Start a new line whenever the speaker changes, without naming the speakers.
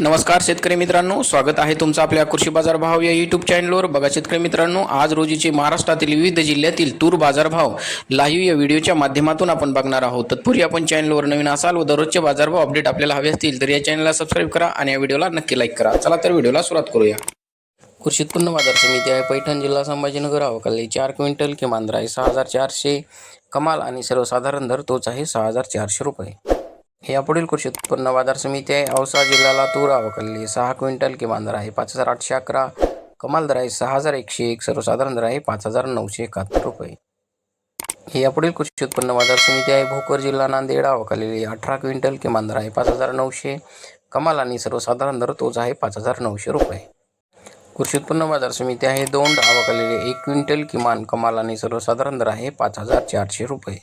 नमस्कार शेतकरी मित्रांनो स्वागत आहे तुमचं आपल्या कृषी बाजार भाव या युट्यूब चॅनलवर बघा शेतकरी मित्रांनो आज रोजीचे महाराष्ट्रातील विविध जिल्ह्यातील तूर बाजारभाव लाईव्ह या व्हिडिओच्या माध्यमातून आपण बघणार आहोत. तत्पूर्वी आपण चॅनलवर नवीन असाल व दररोजचे बाजारभाव अपडेट आपल्याला हवे असतील तर या चॅनलला सबस्क्राईब करा आणि या व्हिडिओला नक्की लाईक करा. चला तर व्हिडिओला सुरुवात करूया. कृषी उत्पन्न बाजार समिती आहे पैठण जिल्हा संभाजीनगर अवकाली चार क्विंटल किमान दर आहे सहा हजार चारशे कमाल आणि सर्वसाधारण दर तोच आहे सहा हजार चारशे रुपये. यापुढील कृषी उत्पन्न बाजार समिती आहे. औसा जिल्ह्याला तूर अवकाली सहा क्विंटल किमान दर आहे. पाच हजार आठशे अकरा. कमाल दर आहे. सहा हजार एकशे एक. सर्वसाधारण दर आहे. पाच हजार नऊशे एकाहत्तर रुपये. हे यापुढील कृषी उत्पन्न बाजार समिती आहे. भोकर जिल्हा नांदेड आवकलेली अठरा क्विंटल किमान दर आहे. पाच हजार नऊशे. कमाल आणि सर्वसाधारण दर तोच आहे. पाच हजार नऊशे रुपये. कृषी उत्पन्न बाजार समिती आहे. दोन आवकलेली एक क्विंटल किमान कमाल आणि सर्वसाधारण दर आहे. पाच हजार चारशे रुपये.